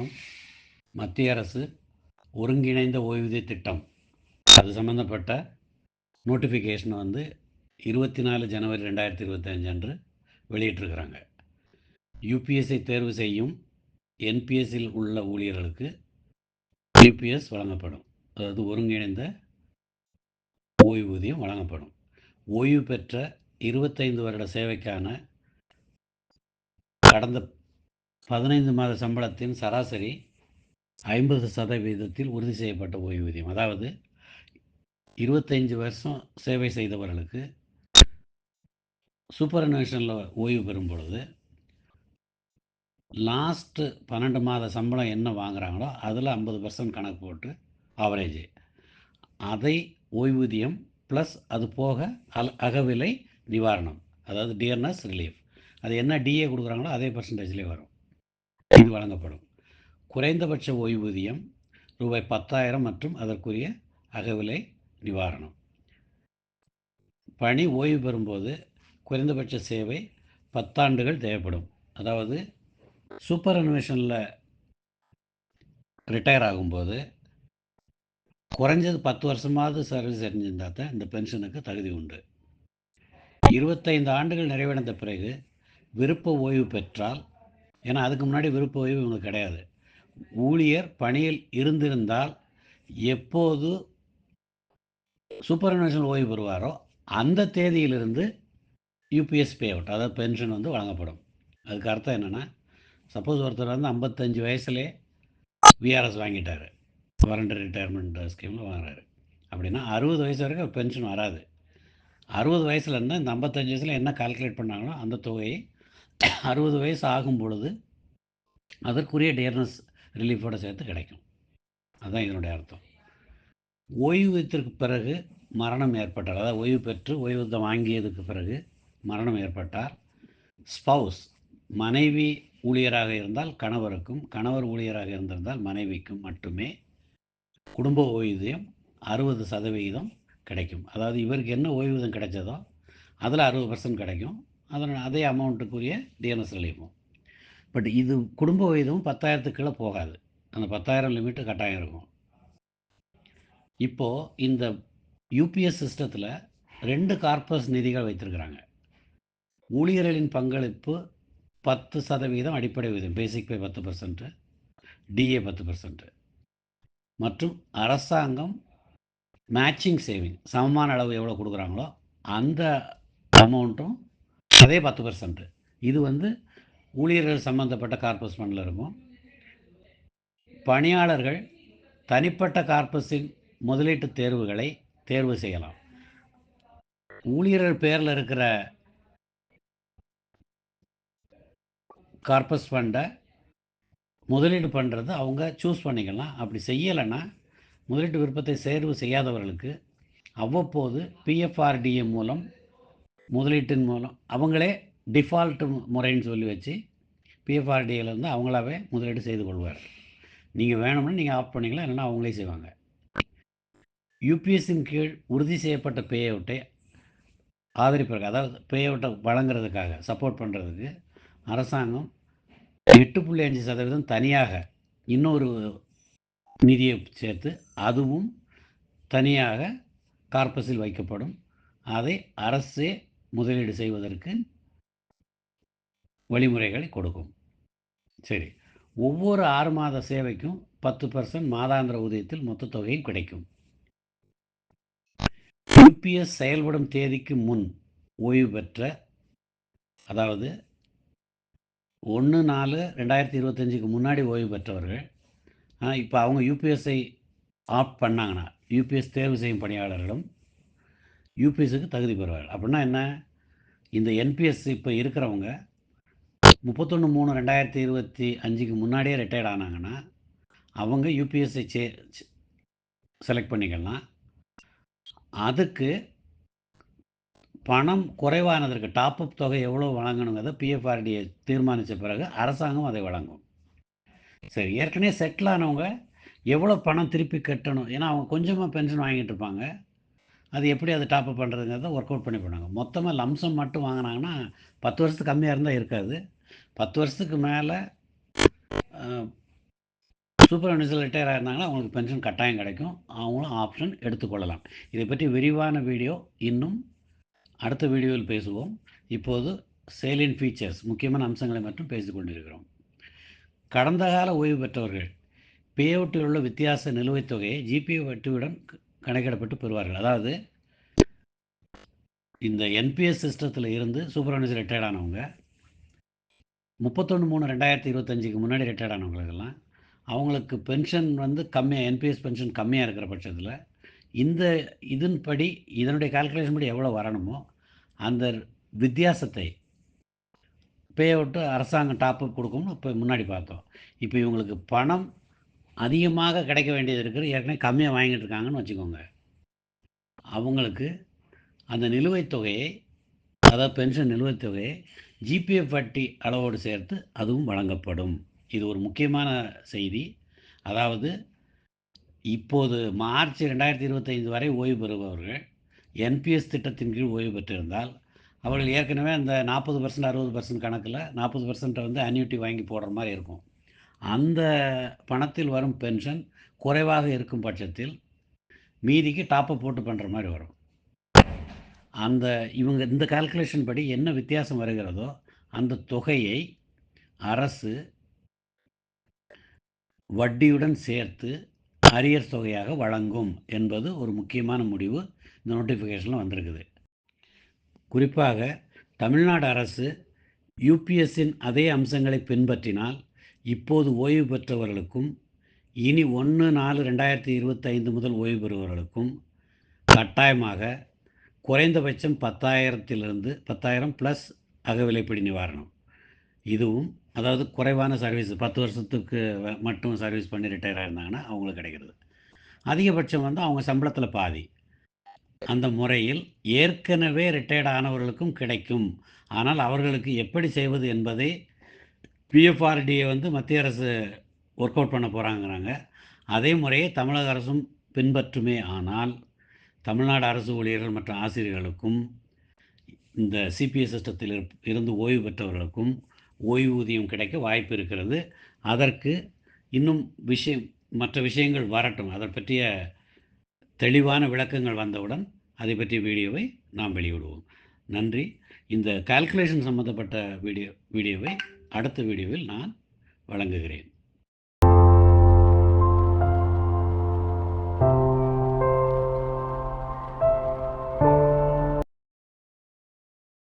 வணக்கம் மத்திய அரசு ஒருங்கிணைந்த ஓய்வூதிய திட்டம். அது சம்மந்தப்பட்ட நோட்டிஃபிகேஷன் வந்து இருபத்தி நாலு ஜனவரி ரெண்டாயிரத்தி இருபத்தஞ்சு அன்று வெளியிட்டிருக்கிறாங்க. யூபிஎஸ்ஐ தேர்வு செய்யும் என்பிஎஸ்ஸில் உள்ள ஊழியர்களுக்கு யூபிஎஸ் வழங்கப்படும். அதாவது ஒருங்கிணைந்த ஓய்வூதியம் வழங்கப்படும். ஓய்வு பெற்ற இருபத்தைந்து வருட சேவைக்கான கடந்த பதினைந்து மாத சம்பளத்தின் சராசரி ஐம்பது சதவீதத்தில் உறுதி செய்யப்பட்ட ஓய்வூதியம் அதாவது இருபத்தஞ்சி வருஷம் சேவை செய்தவர்களுக்கு சூப்பர்னிவேஷனில் ஓய்வு பெறும் பொழுது லாஸ்ட்டு பன்னெண்டு மாத சம்பளம் என்ன வாங்குகிறாங்களோ அதில் ஐம்பது பர்சன்ட் கணக்கு போட்டு ஆவரேஜ் அதை ஓய்வூதியம் ப்ளஸ் அது போக அல் அகவிலை நிவாரணம் அதாவது டியர்னஸ் ரிலீஃப் அது என்ன டிஏ கொடுக்குறாங்களோ அதே பர்சன்டேஜ்லேயே வரும். இது வழங்கப்படும். குறைந்தபட்ச ஓய்வூதியம் ரூபாய் பத்தாயிரம் மற்றும் அதற்குரிய அகவிலை நிவாரணம். பணி ஓய்வு பெறும்போது குறைந்தபட்ச சேவை பத்தாண்டுகள் தேவைப்படும். அதாவது சூப்பர் அனிமேஷனில் ரிட்டையர் ஆகும்போது குறைஞ்சது பத்து வருஷமாவது சர்வீஸ் செஞ்சிருந்தால் தான் இந்த பென்ஷனுக்கு தகுதி உண்டு. இருபத்தைந்து ஆண்டுகள் நிறைவடைந்த பிறகு விருப்ப ஓய்வு பெற்றால் ஏன்னா அதுக்கு முன்னாடி விருப்ப ஓய்வு இவங்களுக்கு கிடையாது. ஊழியர் பணியில் இருந்திருந்தால் எப்போது சூப்பர் ஓய்வு பெறுவாரோ அந்த தேதியிலிருந்து யூபிஎஸ் பே அவுட் அதாவது பென்ஷன் வந்து வழங்கப்படும். அதுக்கு அர்த்தம் என்னென்னா சப்போஸ் ஒருத்தர் வந்து ஐம்பத்தஞ்சு வயசுலே விஆர்எஸ் வாங்கிட்டார். வாரண்டரி ரிட்டையர்மெண்ட் ஸ்கீமில் வாங்குறாரு. அப்படின்னா அறுபது வயசு வரைக்கும் பென்ஷன் வராது. அறுபது வயசுலேருந்து இந்த ஐம்பத்தஞ்சு வயசில் என்ன கால்குலேட் பண்ணாங்களோ அந்த தொகையை அறுபது வயசு ஆகும் பொழுது அதற்குரிய டேர்னஸ் ரிலீஃபோடு சேர்த்து கிடைக்கும். அதுதான் இதனுடைய அர்த்தம். ஓய்வூதியத்திற்கு பிறகு மரணம் ஏற்பட்டார். அதாவது ஓய்வு பெற்று ஓய்வூதியம் வாங்கியதுக்கு பிறகு மரணம் ஏற்பட்டார். ஸ்பவுஸ் மனைவி ஊழியராக இருந்தால் கணவருக்கும் கணவர் ஊழியராக இருந்திருந்தால் மனைவிக்கும் மட்டுமே குடும்ப ஓய்வூதியம் அறுபது சதவிகிதம் கிடைக்கும். அதாவது இவருக்கு என்ன ஓய்வூதியம் கிடைச்சதோ அதில் அறுபது பர்சன்ட் கிடைக்கும். அதனால் அதே அமௌண்ட்டுக்குரிய டிஎன்எஸ் ரிலீஃபும் பட் இது குடும்ப ஓய்வூதியம் பத்தாயிரத்துக்குள்ளே போகாது. அந்த பத்தாயிரம் லிமிட்டு கட்டாயம் இருக்கும். இப்போது இந்த யூபிஎஸ் சிஸ்டத்தில் ரெண்டு கார்பஸ் நிதிகள் வைத்திருக்கிறாங்க. ஊழியர்களின் பங்களிப்பு பத்து சதவீதம் அடிப்படை ஊதியம் பேசிக் பே பத்து பர்சன்ட்டு டிஏ பத்து பர்சன்ட்டு மற்றும் அரசாங்கம் மேட்சிங் சேவிங் சமமான அளவு எவ்வளோ கொடுக்குறாங்களோ அந்த அமௌண்ட்டும் அதே பத்து பர்சன்ட் இது வந்து ஊழியர்கள் சம்மந்தப்பட்ட கார்பஸ் ஃபண்டில் இருக்கும். பணியாளர்கள் தனிப்பட்ட கார்பஸின் முதலீட்டு தேர்வுகளை தேர்வு செய்யலாம். ஊழியர்கள் பேரில் இருக்கிற கார்பஸ் ஃபண்டை முதலீடு பண்ணுறது அவங்க சூஸ் பண்ணிக்கலாம். அப்படி செய்யலைன்னா முதலீட்டு விருப்பத்தை தேர்வு செய்யாதவர்களுக்கு அவ்வப்போது பிஎஃப்ஆர்டிஏ மூலம் முதலீட்டின் மூலம். அவங்களே டிஃபால்ட் முறைன்னு சொல்லி வச்சு பிஎஃப்ஆர்டிஏலேருந்து அவங்களாவே முதலீடு செய்து கொள்வார் நீங்கள் வேணும்னா நீங்கள் ஆஃப் பண்ணிக்கலாம் இல்லைன்னா அவங்களே செய்வாங்க. யூபிஎஸ்ஸின் கீழ் உறுதி செய்யப்பட்ட பே அவுட்டை ஆதரிப்பதற்கு அதாவது பே அவுட்டை வழங்குறதுக்காக சப்போர்ட் பண்ணுறதுக்கு அரசாங்கம் எட்டு புள்ளி அஞ்சு சதவீதம் தனியாக இன்னொரு நிதியை சேர்த்து அதுவும் தனியாக கார்பஸில் வைக்கப்படும். அதை அரசே முதலீடு செய்வதற்கு வழிமுறைகளை கொடுக்கும். சரி. ஒவ்வொரு ஆறு மாத சேவைக்கும் பத்து பர்சன்ட் மாதாந்திர ஊதியத்தில் மொத்த தொகையும் கிடைக்கும். யூபிஎஸ் செயல்படும் தேதிக்கு முன் ஓய்வு பெற்ற அதாவது ஒன்று நாலு ரெண்டாயிரத்தி இருபத்தஞ்சுக்கு முன்னாடி ஓய்வு பெற்றவர்கள் இப்போ அவங்க யூபிஎஸ்ஐ ஆப்ட் பண்ணாங்கன்னா யூபிஎஸ் தேர்வு செய்யும் பணியாளர்களும் யூபிஎஸ்க்கு தகுதி பெறுவார்கள். அப்படின்னா என்ன? இந்த என்பிஎஸ் இப்போ இருக்கிறவங்க முப்பத்தொன்று மூணு ரெண்டாயிரத்தி இருபத்தி அஞ்சுக்கு முன்னாடியே ரிட்டையர்ட் ஆனாங்கன்னா அவங்க யூபிஎஸ்சி சே செலக்ட் பண்ணிக்கலாம். அதுக்கு பணம் குறைவானதற்கு டாப்அப் தொகை எவ்வளோ வழங்கணுங்கிறத பிஎஃப்ஆர்டியை தீர்மானித்த பிறகு அரசாங்கம் அதை வழங்கும். சரி ஏற்கனவே செட்டில் ஆனவங்க எவ்வளோ பணம் திருப்பி கட்டணும்? ஏன்னா அவங்க கொஞ்சமாக பென்ஷன் வாங்கிட்டு இருப்பாங்க. அது எப்படி அதை டாப்அப் பண்ணுறதுங்கிறத ஒர்க் அவுட் பண்ணி பண்ணாங்க மொத்தமாக லம்சம் மட்டும் வாங்கினாங்கன்னா பத்து வருஷத்துக்கு கம்மியாக இருந்தால் இருக்காது. பத்து வருஷத்துக்கு மேலே சூப்பர் அனுசல் ரிட்டையர் ஆயிருந்தாங்கன்னா அவங்களுக்கு பென்ஷன் கட்டாயம் கிடைக்கும். அவங்களும் ஆப்ஷன் எடுத்துக்கொள்ளலாம். இதை பற்றி விரிவான வீடியோ இன்னும் அடுத்த வீடியோவில் பேசுவோம். இப்போது சேலின் ஃபீச்சர்ஸ் முக்கியமான அம்சங்களை மட்டும் பேசி கொண்டிருக்கிறோம். கடந்த கால ஓய்வு பெற்றவர்கள் பே அவுட்டில் உள்ள வித்தியாச நிலுவைத் தொகையை ஜிபிஏ வட்டியுடன் கணக்கிடப்பட்டு பெறுவார்கள். அதாவது இந்த என்பிஎஸ் சிஸ்டத்தில் இருந்து சூப்பர்வைசர் ரிட்டையர்ட் ஆனவங்க முப்பத்தொன்று மூணு ரெண்டாயிரத்தி இருபத்தஞ்சுக்கு முன்னாடி ரிட்டையர்ட் ஆனவங்களுக்கெல்லாம் அவங்களுக்கு பென்ஷன் வந்து கம்மியாக என்பிஎஸ் பென்ஷன் கம்மியாக இருக்கிற பட்சத்தில் இந்த இதன்படி இதனுடைய கால்குலேஷன் படி எவ்வளோ வரணுமோ அந்த வித்தியாசத்தை பே அவுட்டு அரசாங்கம் டாப்அப் கொடுக்கும்னு இப்போ முன்னாடி பார்த்தோம். இப்போ இவங்களுக்கு பணம் அதிகமாக கிடைக்க வேண்டியது இருக்குது. ஏற்கனவே கம்மியாக வாங்கிட்டு இருக்காங்கன்னு வச்சுக்கோங்க. அவங்களுக்கு அந்த நிலுவைத் தொகையை அதாவது பென்ஷன் நிலுவைத் தொகையை ஜிபிஎஃப் வட்டி அளவோடு சேர்த்து அதுவும் வழங்கப்படும். இது ஒரு முக்கியமான செய்தி. அதாவது இப்போது மார்ச் ரெண்டாயிரத்தி இருபத்தைந்து வரை ஓய்வு பெறுபவர்கள் என்பிஎஸ் திட்டத்தின் கீழ் ஓய்வு பெற்றிருந்தால் அவர்கள் ஏற்கனவே அந்த நாற்பது பர்சன்ட் அறுபது பர்சன்ட் கணக்கில் நாற்பது பர்சன்ட்டை வந்து அன்யூட்டி வாங்கி போடுற மாதிரி இருக்கும். அந்த பணத்தில் வரும் பென்ஷன் குறைவாக இருக்கும் பட்சத்தில் மீதிக்கு டாப்பை போட்டு பண்ணுற மாதிரி வரும். அந்த இவங்க இந்த கால்குலேஷன் படி என்ன வித்தியாசம் வருகிறதோ அந்த தொகையை அரசு வட்டியுடன் சேர்த்து அரியர் தொகையாக வழங்கும் என்பது ஒரு முக்கியமான முடிவு. இந்த நோட்டிஃபிகேஷனில் வந்திருக்குது. குறிப்பாக தமிழ்நாடு அரசு யூபிஎஸ்ஸின் அதே அம்சங்களை பின்பற்றினால் இப்போது ஓய்வு பெற்றவர்களுக்கும் இனி ஒன்று நாலு ரெண்டாயிரத்தி இருபத்தைந்து முதல் ஓய்வு பெறுபவர்களுக்கும் கட்டாயமாக குறைந்தபட்சம் பத்தாயிரத்திலிருந்து பத்தாயிரம் ப்ளஸ் அகவிலைப்படி நிவாரணம். இதுவும் அதாவது குறைவான சர்வீஸ் பத்து வருஷத்துக்கு மட்டும் சர்வீஸ் பண்ணி ரிட்டையர் ஆயிருந்தாங்கன்னா அவங்களுக்கு கிடைக்கிறது. அதிகபட்சம் வந்து அவங்க சம்பளத்தில் பாதி. அந்த முறையில் ஏற்கனவே ரிட்டையர்ட் ஆனவர்களுக்கும் கிடைக்கும். ஆனால் அவர்களுக்கு எப்படி செய்வது என்பதை பிஎஃப்ஆர்டியை வந்து மத்திய அரசு ஒர்க் அவுட் பண்ண போகிறாங்கிறாங்க அதே முறையை தமிழக அரசும் பின்பற்றுமே ஆனால் தமிழ்நாடு அரசு ஊழியர்கள் மற்றும் ஆசிரியர்களுக்கும் இந்த சிபிஎஸ் சிஸ்டத்தில் இருப்- இருந்து ஓய்வு பெற்றவர்களுக்கும் ஓய்வூதியம் கிடைக்க வாய்ப்பு இருக்கிறது. அதற்கு இன்னும் விஷயம் மற்ற விஷயங்கள் வரட்டும். அதை பற்றிய தெளிவான விளக்கங்கள் வந்தவுடன் அதை பற்றிய வீடியோவை நாம் வெளியிடுவோம். நன்றி. இந்த கால்குலேஷன் சம்மந்தப்பட்ட வீடியோ வீடியோவை அடுத்த வீடியோவில் நான் வழங்குகிறேன்.